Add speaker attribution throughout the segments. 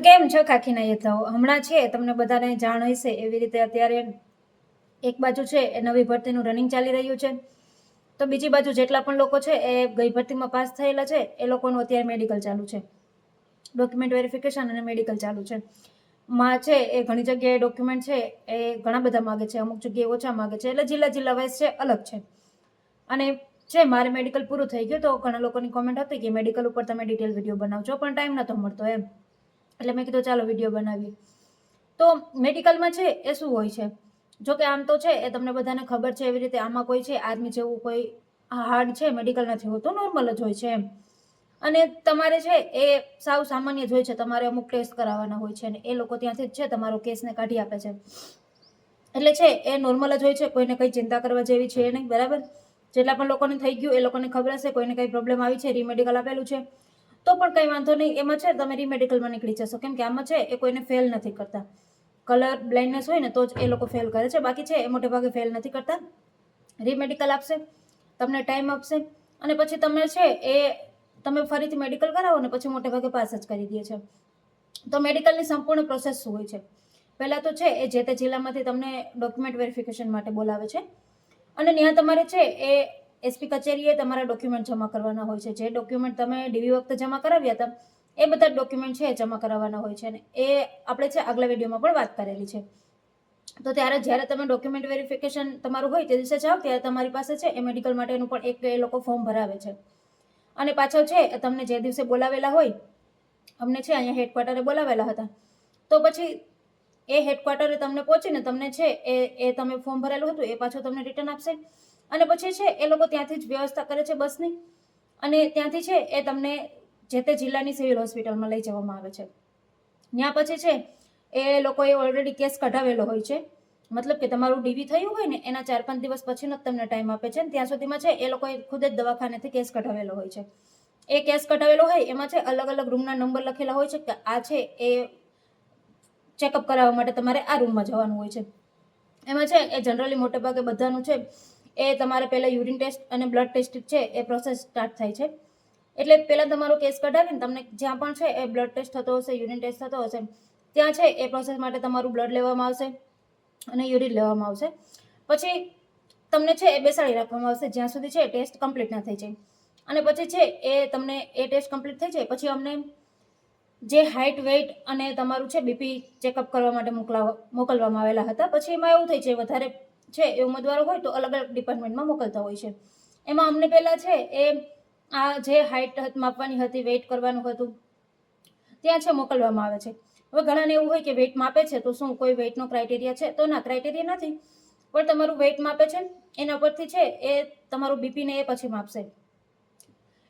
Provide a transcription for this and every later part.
Speaker 1: કેમ છો ખાખીના યથાઓ હમણાં છે, તમને બધાને જાણ હશે એવી રીતે અત્યારે એક બાજુ છે, એ નવી ભરતીનું રનિંગ ચાલી રહ્યું છે. તો બીજી બાજુ જેટલા પણ લોકો છે, એ ગઈ ભરતીમાં પાસ થયેલા છે, એ લોકોનું અત્યારે મેડિકલ ચાલુ છે. ડોક્યુમેન્ટ વેરિફિકેશન અને મેડિકલ ચાલુ છે. માં છે, એ ઘણી જગ્યાએ ડોક્યુમેન્ટ છે, એ ઘણા બધા માગે છે, અમુક જગ્યાએ ઓછા માગે છે, એટલે જિલ્લા જિલ્લા વાઇઝ છે, અલગ છે. અને છે, મારે મેડિકલ પૂરું થઈ ગયું, તો ઘણા લોકોની કોમેન્ટ હતી કે મેડિકલ ઉપર તમે ડિટેલ વીડિયો બનાવજો, પણ ટાઈમ નહોતો મળતો એમ. એટલે મેં કીધું ચાલો વીડિયો બનાવીએ. તો મેડિકલમાં છે એ શું હોય છે? જો કે આમ તો છે, એ તમને બધાને ખબર છે એવી રીતે આમાં કોઈ છે, આર્મી જેવું કોઈ હાર્ડ છે મેડિકલ નથી હોતું નોર્મલ જ હોય છે એમ. અને તમારે છે, એ સાવ સામાન્ય જ હોય છે, તમારે અમુક ટેસ્ટ કરાવવાના હોય છે અને એ લોકો ત્યાંથી જ છે, તમારો કેસને કાઢી આપે છે. એટલે છે, એ નોર્મલ જ હોય છે, કોઈને કંઈ ચિંતા કરવા જેવી છે નહીં, બરાબર? જેટલા પણ લોકોને થઈ ગયું, એ લોકોને ખબર હશે, કોઈને કંઈ પ્રોબ્લેમ આવી છે રીમેડિકલ આપેલું છે. તો પણ કંઈ વાંધો નહીં. એમાં છે, તમે રીમેડિકલમાં નીકળી જશો. કેમ કે આમાં છે, એ કોઈને ફેલ નથી કરતા. કલર બ્લાઇન્ડનેસ હોય ને, તો જ એ લોકો ફેલ કરે છે. બાકી છે, એ મોટે ભાગે ફેલ નથી કરતા. રીમેડિકલ આપશે, તમને ટાઈમ આપશે. અને પછી તમે છે, એ તમે ફરીથી મેડિકલ કરાવો ને, પછી મોટે ભાગે પાસ જ કરી દે છે. તો મેડિકલની સંપૂર્ણ પ્રોસેસ શું હોય છે? પહેલાં તો છે, એ જે તે જિલ્લામાંથી તમને ડોક્યુમેન્ટ વેરિફિકેશન માટે બોલાવે છે. અને ત્યાં તમારે છે, એ એસપી કચેરીએ તમારા ડોક્યુમેન્ટ જમા કરવાના હોય છે. જે ડોક્યુમેન્ટ તમે ડીવી વખતે જમા કરાવ્યા હતા, એ બધા ડોક્યુમેન્ટ છે જમા કરાવવાના હોય છે અને એ આપણે છે આગલા વિડીયોમાં પણ વાત કરેલી છે. તો ત્યારે જ્યારે તમે ડોક્યુમેન્ટ વેરિફિકેશન તમારું હોય તે દિવસે જાઓ, ત્યારે તમારી પાસે છે એ મેડિકલ માટેનું પણ એક એ લોકો ફોર્મ ભરાવે છે. અને પાછળ છે તમને જે દિવસે બોલાવેલા હોય, અમને છે અહીંયા હેડક્વાર્ટરે બોલાવેલા હતા. તો પછી એ હેડક્વાર્ટરે તમને પહોંચીને તમને છે એ એ તમે ફોર્મ ભરેલું હતું, એ પાછું તમને રિટર્ન આપશે. અને પછી છે, એ લોકો ત્યાંથી જ વ્યવસ્થા કરે છે બસની. અને ત્યાંથી છે, એ તમને જે તે જિલ્લાની સિવિલ હોસ્પિટલમાં લઈ જવામાં આવે છે. ત્યાં પછી છે, એ લોકોએ ઓલરેડી કેસ કઢાવેલો હોય છે. મતલબ કે તમારું ડીવી થયું હોય ને, એના ચાર પાંચ દિવસ પછીનો જ તમને ટાઈમ આપે છે. ત્યાં સુધીમાં છે, એ લોકોએ ખુદ જ દવાખાનેથી કેસ કઢાવેલો હોય છે. એ કેસ કઢાવેલો હોય, એમાં છે અલગ અલગ રૂમના નંબર લખેલા હોય છે કે આ છે, એ ચેકઅપ કરાવવા માટે તમારે આ રૂમમાં જવાનું હોય છે. એમાં છે, એ જનરલી મોટે ભાગે બધાનું છે, એ તમારે પહેલાં યુરિન ટેસ્ટ અને બ્લડ ટેસ્ટ છે, એ પ્રોસેસ સ્ટાર્ટ થાય છે. એટલે પહેલાં તમારો કેસ કઢાવીને તમને જ્યાં પણ છે, એ બ્લડ ટેસ્ટ થતો હશે યુરિન ટેસ્ટ થતો હશે, ત્યાં છે, એ પ્રોસેસ માટે તમારું બ્લડ લેવામાં આવશે અને યુરિન લેવામાં આવશે. પછી તમને છે, એ બેસાડી રાખવામાં આવશે, જ્યાં સુધી છે ટેસ્ટ કમ્પ્લીટ ના થઈ જાય. અને પછી છે, એ તમને એ ટેસ્ટ કમ્પ્લીટ થઈ જાય, પછી અમને જે હાઇટ વેઇટ અને તમારું છે બીપી ચેકઅપ કરવા માટે મોકલાવ, મોકલવામાં આવેલા હતા. પછી એમાં એવું થઈ છે, વધારે છે એ ઉમેદવારો હોય તો અલગ અલગ ડિપાર્ટમેન્ટમાં મોકલતા હોય છે. એમાં અમને પહેલાં છે એ આ જે હાઇટ માપવાની હતી વેઇટ કરવાનું હતું, ત્યાં છે મોકલવામાં આવે છે. હવે ઘણાને એવું હોય કે વેઇટ માપે છે તો શું કોઈ વેઇટનો ક્રાઇટેરિયા છે? તો ના ક્રાઇટેરિયા નથી. પણ તમારું વેઇટ માપે છે, એના પરથી છે એ તમારું બીપીને એ પછી માપશે.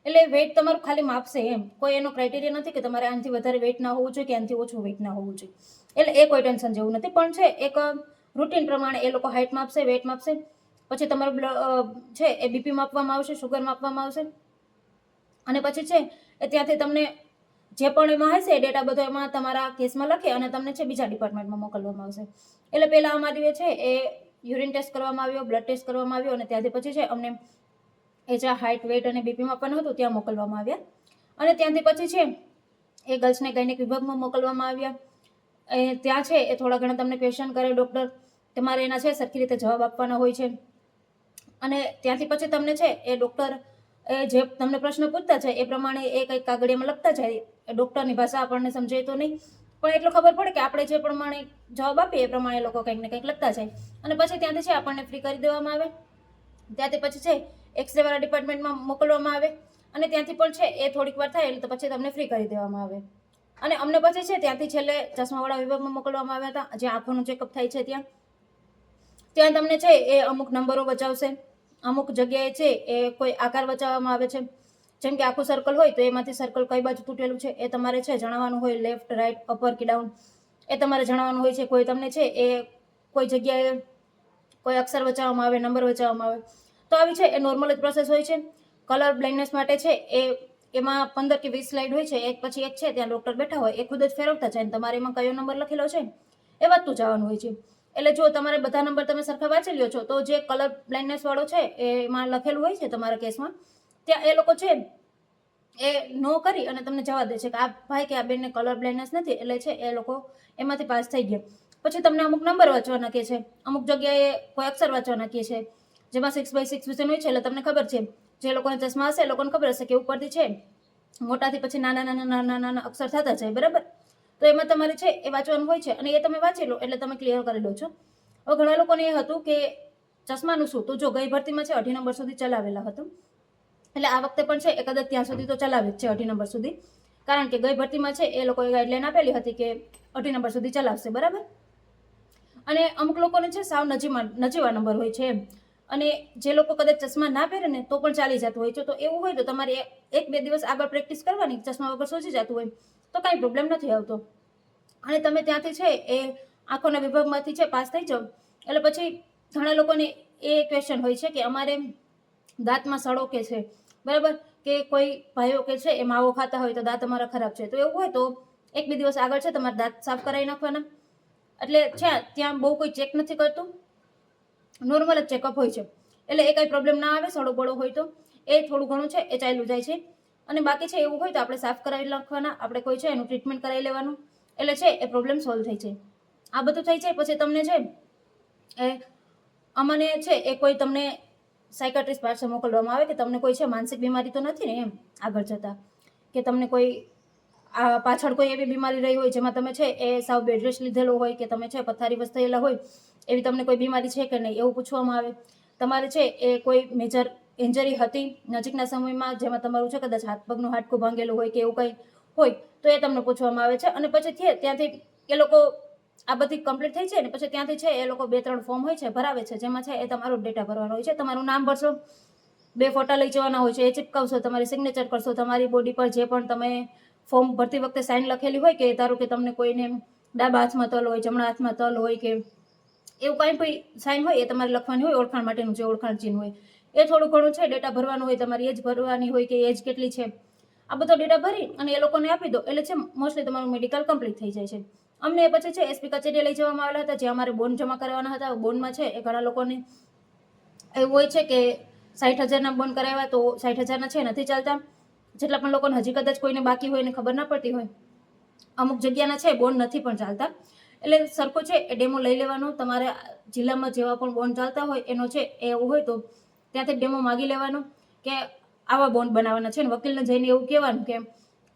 Speaker 1: એટલે વેઇટ તમારું ખાલી માપશે એમ. કોઈ એનો ક્રાઇટેરિયા નથી કે તમારે આનાથી વધારે વેઇટ ના હોવું જોઈએ કે આનાથી ઓછું વેઇટ ના હોવું જોઈએ. એટલે એ કોઈ ટેન્શન જેવું નથી. પણ છે, એક રૂટીન પ્રમાણે એ લોકો હાઇટ માપશે વેઇટ માપશે. પછી તમારું બ્લડ છે, એ બીપી માપવામાં આવશે શુગર માપવામાં આવશે. અને પછી છે, એ ત્યાંથી તમને જે પણ એમાં હશે, એ ડેટા બધો એમાં તમારા કેસમાં લખે અને તમને છે, બીજા ડિપાર્ટમેન્ટમાં મોકલવામાં આવશે. એટલે પહેલાં અમારી છે, એ યુરિન ટેસ્ટ કરવામાં આવ્યો બ્લડ ટેસ્ટ કરવામાં આવ્યો અને ત્યાંથી પછી છે, અમને એ જ્યાં હાઇટ વેઇટ અને બીપીમાં પણ હતું, ત્યાં મોકલવામાં આવ્યા. અને ત્યાંથી પછી છે, એ ગર્લ્સને ગાયનેક વિભાગમાં મોકલવામાં આવ્યા. એ ત્યાં છે, એ થોડા ઘણા તમને ક્વેશ્ચન કરે ડૉક્ટર તમારે એના છે, સરખી રીતે જવાબ આપવાના હોય છે. અને ત્યાંથી પછી તમને છે, એ ડૉક્ટર એ જે તમને પ્રશ્ન પૂછતા છે, એ પ્રમાણે એ કંઈક કાગળિયામાં લખતા જાય. એ ડૉક્ટરની ભાષા આપણને સમજાય તો નહીં. પણ એટલું ખબર પડે કે આપણે જે પ્રમાણે જવાબ આપીએ, એ પ્રમાણે લોકો કંઈક ને કંઈક લખતા જાય. અને પછી ત્યાંથી છે, આપણને ફ્રી કરી દેવામાં આવે ત્યાંથી પછી છે એક્સરે વાળા ડિપાર્ટમેન્ટમાં મોકલવામાં આવે અને ત્યાંથી પણ છે એ થોડીક વાર થાય એટલે પછી તમને ફ્રી કરી દેવામાં આવે. અને અમને પછી છે ત્યાંથી છેલ્લે ચશ્માવાળા વિભાગમાં મોકલવામાં આવ્યા હતા, જ્યાં આંખોનું ચેકઅપ થાય છે ત્યાં. ત્યાં તમને છે એ અમુક નંબરો બચાવશે, અમુક જગ્યાએ છે એ કોઈ આકાર બચાવવામાં આવે છે. જેમ કે આખું સર્કલ હોય તો એમાંથી સર્કલ કઈ બાજુ તૂટેલું છે એ તમારે છે જણાવવાનું હોય લેફ્ટ રાઈટ અપર કે ડાઉન એ તમારે જણાવવાનું હોય છે કોઈ તમને છે એ કોઈ જગ્યાએ કોઈ અક્ષર બચાવવામાં આવે, નંબર બચાવવામાં આવે. તો આવી છે, એ નોર્મલ જ પ્રોસેસ હોય છે. કલર બ્લાઇન્ડનેસ માટે છે, એ એમાં પંદર કે વીસ સ્લાઇડ હોય છે, એક પછી એક છે, ત્યાં ડૉક્ટર બેઠા હોય, એ ખુદ જ ફેરવતા જાય તમારે એમાં કયો નંબર લખેલો છે એ વાંચતું જવાનું હોય છે. એટલે જો તમારે બધા નંબર તમે સરખા વાંચી લ્યો છો, તો જે કલર બ્લાઇન્ડનેસ વાળો છે, એમાં લખેલું હોય છે તમારા કેસમાં, ત્યાં એ લોકો છે એ નો કરી અને તમને જવા દે છે કે આ ભાઈ કે આ બેનને કલર બ્લાઇન્ડનેસ નથી, એટલે છે એ લોકો એમાંથી પાસ થઈ ગયા. પછી તમને અમુક નંબર વાંચવાના કહે છે, અમુક જગ્યાએ કોઈ અક્ષર વાંચવાના કહે છે જેમાં સિક્સ બાય સિક્સ વિઝન હોય છે, એટલે તમને ખબર છે જે લોકોને ચશ્મા હશે, એ લોકોને ખબર હશે કે ઉપરથી છે મોટાથી પછી નાના નાના નાના નાના અક્ષર થતા જાય, બરાબર? તો એમાં તમારે છે એ વાંચવાનું હોય છે, અને એ તમે વાંચી લો, એટલે તમે ક્લિયર કરી લો છો. હવે ઘણા લોકોને એ હતું કે ચશ્માનું શું? તો જો ગઈ ભરતીમાં છે, અઢી નંબર સુધી ચલાવેલા હતું. એટલે આ વખતે પણ છે એ કદાચ ત્યાં સુધી તો ચલાવે જ છે, અઢી નંબર સુધી. કારણ કે ગઈ ભરતીમાં છે, એ લોકોએ ગાઈડલાઈન આપેલી હતી કે અઢી નંબર સુધી ચલાવશે, બરાબર? અને અમુક લોકોને છે, સાવ નજીવા નજીવા નંબર હોય છે એમ. અને જે લોકો કદાચ ચશ્મા ના પહેરે ને તો પણ ચાલી જતું હોય છે. તો એવું હોય તો તમારે એક બે દિવસ આગળ પ્રેક્ટિસ કરવાની, ચશ્મા વગર સોચી જતું હોય તો કાંઈ પ્રોબ્લેમ નથી આવતો. અને તમે ત્યાંથી છે એ આંખોના વિભાગમાંથી છે પાસ થઈ જાઓ. એટલે પછી ઘણા લોકોને એ ક્વેશ્ચન હોય છે કે અમારે દાંતમાં સડો કે છે? બરાબર? કે કોઈ ભાઈઓ કે છે એ માવો ખાતા હોય તો દાંત અમારા ખરાબ છે. તો એવું હોય તો એક બે દિવસ આગળ છે તમારે દાંત સાફ કરાવી નાખવાના. એટલે છે, ત્યાં બહુ કોઈ ચેક નથી કરતું. નોર્મલ જ ચેકઅપ હોય છે. એટલે એ કંઈ પ્રોબ્લેમ ના આવે, સડો બળો હોય તો. એ થોડું ઘણું છે, એ ચાલ્યું જાય છે. અને બાકી છે એવું હોય તો આપણે સાફ કરાવી નાખવાના. આપણે કોઈ છે એનું ટ્રીટમેન્ટ કરાવી લેવાનું. એટલે છે, એ પ્રોબ્લેમ સોલ્વ થઈ જાય આ બધું થઈ જાય પછી તમને છે, એ અમને છે, એ કોઈ તમને સાયકાટ્રિસ્ટ પાસે મોકલવામાં આવે કે તમને કોઈ છે, માનસિક બીમારી તો નથી ને એમ આગળ જતાં. કે તમને કોઈ આ પાછળ કોઈ એવી બીમારી રહી હોય જેમાં તમે છે એ સાવ બેડ રેસ્ટ લીધેલો હોય કે તમે છે પથારી વસ થયેલા હોય, એવી તમને કોઈ બીમારી છે કે નહીં એવું પૂછવામાં આવે? તમારે છે એ કોઈ મેજર ઇન્જરી હતી નજીકના સમયમાં જેમાં તમારું છે કદાચ હાથ પગનું હાડકું ભાંગેલું હોય કે એવું કંઈ હોય, તો એ તમને પૂછવામાં આવે છે. અને પછી ત્યાંથી એ લોકો આ બધી કમ્પ્લીટ થઈ છે ને પછી ત્યાંથી છે એ લોકો બે ત્રણ ફોર્મ હોય છે ભરાવે છે, જેમાં છે એ તમારો ડેટા ભરવાનો હોય છે. તમારું નામ ભરશો, બે ફોટા લઈ જવાના હોય છે, એ ચિપકાવશો, તમારી સિગ્નેચર કરશો, તમારી બોડી પર જે પણ તમે ફોર્મ ભરતી વખતે સાઇન લખેલી હોય કે ધારો કે તમને કોઈને ડાબા હાથમાં તલ હોય, જમણા હાથમાં તલ હોય કે એવું કાંઈ પણ સાઇન હોય એ તમારે લખવાની હોય, ઓળખાણ માટેનું જે ઓળખાણ ચિહ્ન હોય. એ થોડું ઘણું છે, ડેટા ભરવાનું હોય, તમારી એજ ભરવાની હોય કે એજ કેટલી છે. આ બધો ડેટા ભરી અને એ લોકોને આપી દો, એટલે છે મોસ્ટલી તમારું મેડિકલ કમ્પ્લીટ થઈ જાય છે. અમને એ પછી છે એસપી કચેરીએ લઈ જવામાં આવેલા હતા જે અમારે બોન્ડ જમા કરવાના હતા બોન્ડમાં છે એ ઘણા લોકોને એવું હોય છે કે સાઠ હજારના બોન્ડ કરાવ્યા તો સાઠ હજારના છે, નથી ચાલતા. જેટલા પણ લોકોને હજી કદાચ કોઈને બાકી હોય ને ખબર ના પડતી હોય, અમુક જગ્યાના છે બોન્ડ નથી પણ ચાલતા. એટલે સરખો છે, એ ડેમો લઈ લેવાનો. તમારે જિલ્લામાં જેવા પણ બોન્ડ ચાલતા હોય, એનો છે, એ એવું હોય તો ત્યાંથી ડેમો માગી લેવાનો કે આવા બોન્ડ બનાવવાના છે. ને વકીલને જઈને એવું કહેવાનું કે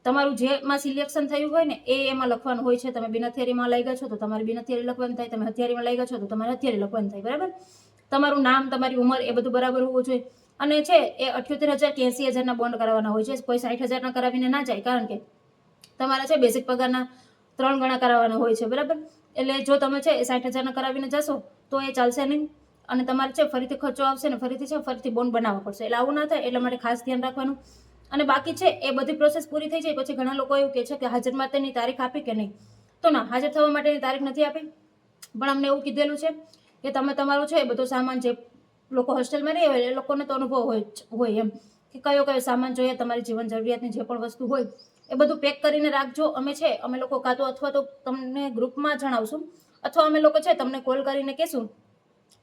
Speaker 1: તમારું જેમાં સિલેક્શન થયું હોય ને, એ એમાં લખવાનું હોય છે. તમે બિન હથિયારીમાં લઈ ગયા છો, તો તમારે બિન હથિયારી લખવાનું થાય. તમે હથિયારીમાં લઈ ગયા છો, તો તમારે હથિયારી લખવાનું થાય. બરાબર? તમારું નામ, તમારી ઉંમર એ બધું બરાબર હોવું જોઈએ. અને છે એ અઠ્યોતેર હજાર કે એંસી હજારના બોન્ડ કરાવવાના હોય છે. કોઈ સાઠ હજારના કરાવીને ના જાય, કારણ કે તમારા છે બેઝિક પગારના ત્રણ ગણા કરાવવાના હોય છે, બરાબર? એટલે જો તમે છે એ સાઠ હજારના કરાવીને જશો, તો એ ચાલશે નહીં. અને તમારે છે ફરીથી ખર્ચો આવશે ને ફરીથી છે ફરીથી બોન્ડ બનાવવા પડશે. એટલે આવું ના થાય, એટલા માટે ખાસ ધ્યાન રાખવાનું. અને બાકી છે એ બધી પ્રોસેસ પૂરી થઈ જાય, પછી ઘણા લોકો એવું કહે છે કે હાજર માટેની તારીખ આપી કે નહીં? તો ના, હાજર થવા માટેની તારીખ નથી આપી. પણ અમને એવું કીધેલું છે કે તમે તમારું છે એ બધો સામાન જે લોકો હોસ્ટેલમાં રહે હોય, એ લોકોને તો અનુભવ હોય હોય એમ. કે કયો કયો સામાન જોઈએ, તમારી જીવન જરૂરિયાતની જે પણ વસ્તુ હોય, એ બધું પેક કરીને રાખજો. અમે છે, અમે લોકો કાં તો અથવા તો તમને ગ્રુપમાં જણાવશું, અથવા અમે લોકો છે, તમને કોલ કરીને કહેશું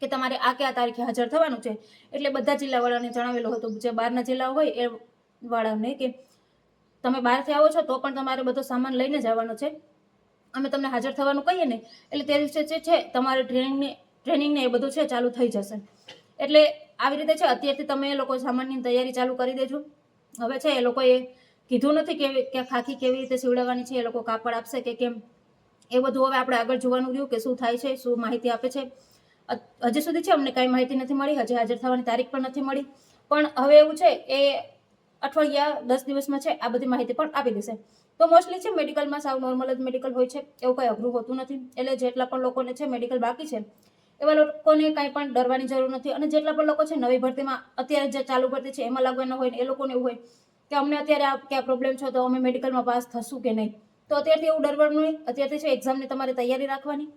Speaker 1: કે તમારે આ કયા તારીખે હાજર થવાનું છે. એટલે બધા જિલ્લાવાળાને જણાવેલું હતું જે બહારના જિલ્લા હોય, એ વાળાને કે તમે બહારથી આવો છો તો પણ તમારે બધો સામાન લઈને જવાનો છે. અમે તમને હાજર થવાનું કહીએ ને, એટલે તે દિવસે જે છે, તમારે ટ્રેનિંગને ટ્રેનિંગને એ બધું છે, ચાલુ થઈ જશે. એટલે આવી રીતે છે, અત્યારથી તમે એ લોકો સામાનની તૈયારી ચાલુ કરી દેજો. હવે છે, એ લોકોએ કીધું નથી કે કે ખાખી કેવી રીતે સીવડાવવાની છે, એ લોકો કાપડ આપશે કે કેમ. એ બધું હવે આપણે આગળ જોવાનું રહ્યું કે શું થાય છે, શું માહિતી આપે છે. હજી સુધી છે, અમને કાંઈ માહિતી નથી મળી, હજી હાજર થવાની તારીખ પણ નથી મળી. પણ હવે એવું છે, એ અઠવાડિયા, દસ દિવસમાં છે, આ બધી માહિતી પણ આપી દેશે. તો મોસ્ટલી છે, મેડિકલમાં સાવ નોર્મલ જ મેડિકલ હોય છે, એવું કંઈ અઘરું હોતું નથી. એટલે જેટલા પણ લોકોને છે, મેડિકલ બાકી છે એવા લોકોને કાંઈ પણ ડરવાની જરૂર નથી. અને જેટલા પણ લોકો છે નવી ભરતીમાં અત્યારે જે ચાલુ ભરતી છે, એમાં લાગવાના હોય ને એ લોકોને એવું હોય કે અમને અત્યારે આ ક્યાં પ્રોબ્લેમ છે, તો અમે મેડિકલમાં પાસ થશું કે નહીં? તો અત્યારથી એવું ડરવાનું નહીં. અત્યારથી છે એક્ઝામની તમારે તૈયારી રાખવાની.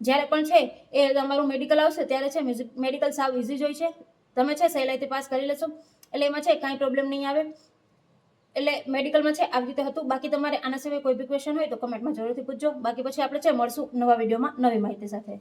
Speaker 1: જ્યારે પણ છે, એ તમારું મેડિકલ આવશે, ત્યારે છે મેડિકલ સાવ ઇઝી જ હોય છે. તમે છે, સહેલાઈથી પાસ કરી લેશો. એટલે એમાં છે, કાંઈ પ્રોબ્લેમ નહીં આવે. એટલે મેડિકલમાં છે, આવી રીતે હતું. બાકી તમારે આના સિવાય કોઈ બી ક્વેશ્ચન હોય તો કમેન્ટમાં જરૂરથી પૂછજો. બાકી પછી આપણે છે, મળશું નવા વિડીયોમાં નવી માહિતી સાથે.